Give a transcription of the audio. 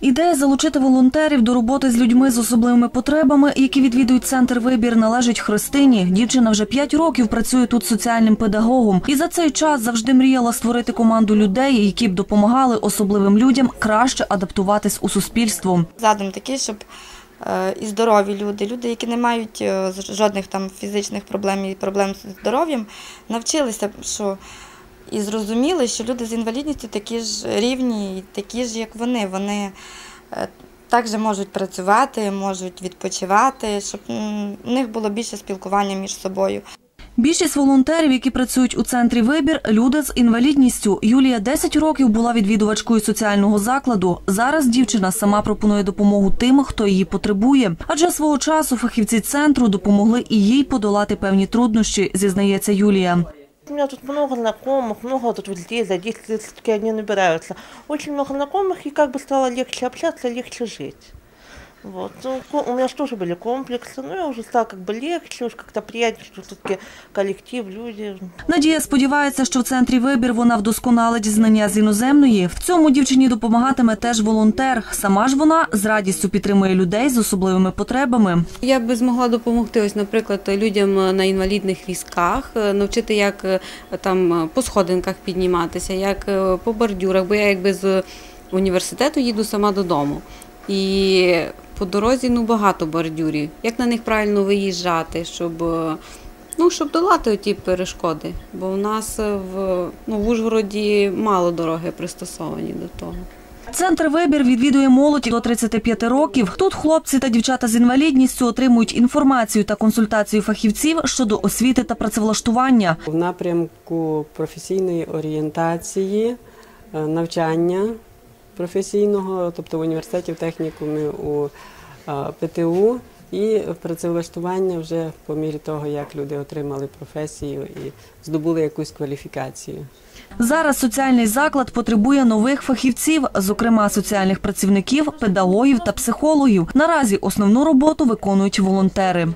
Ідея залучити волонтерів до роботи з людьми з особливими потребами, які відвідують центр вибір, належить Христині. Дівчина вже п'ять років працює тут соціальним педагогом, і за цей час завжди мріяла створити команду людей, які б допомагали особливим людям краще адаптуватись у суспільство. Задум такий, щоб е, і здорові люди, люди, які не мають е, жодних там фізичних проблем і проблем з здоров'ям, навчилися, що і зрозуміли, що люди з інвалідністю такі ж рівні, такі ж, як вони. Вони е, також можуть працювати, можуть відпочивати, щоб у них було більше спілкування між собою. Більшість волонтерів, які працюють у центрі вибір, люди з інвалідністю. Юлія 10 років була відвідувачкою соціального закладу. Зараз дівчина сама пропонує допомогу тим, хто її потребує. Адже свого часу фахівці центру допомогли і їй подолати певні труднощі, зізнається Юлія У меня тут много знакомых, много тут вот людей за 10 лет все-таки они набираются. Очень много знакомых, и как бы стало легче общаться, легче жить. Вот. Ну, ко- у меня же тоже были комплексы, но я уже стала как бы легче, уж как-то приятнее, что все-таки коллектив, люди. Надія сподівається, що в центрі вибір вона вдосконалить знання з іноземної. В цьому дівчині допомагатиме теж волонтер. Сама ж вона з радістю підтримує людей з особливими потребами. Я би змогла допомогти, ось, наприклад, людям на інвалідних візках, е, навчити, як е, там е, по сходинках підніматися, як е, по бордюрах, бо я якби з університету їду сама додому. І по дорозі ну, багато бордюрів. Як на них правильно виїжджати, щоб, е, ну, щоб долати ті перешкоди. Бо у нас е, в, ну, в Ужгороді мало дороги пристосовані до того. Центр вибір відвідує молодь до 35 років. Тут хлопці та дівчата з інвалідністю отримують інформацію та консультацію фахівців щодо освіти та працевлаштування. В напрямку професійної орієнтації, е, навчання професійного, тобто в університеті, в технікумі, у ПТУ, і працевлаштування вже по мірі того, як люди отримали професію і здобули якусь кваліфікацію. Зараз соціальний заклад потребує нових фахівців, зокрема соціальних працівників, педагогів та психологів. Наразі основну роботу виконують волонтери.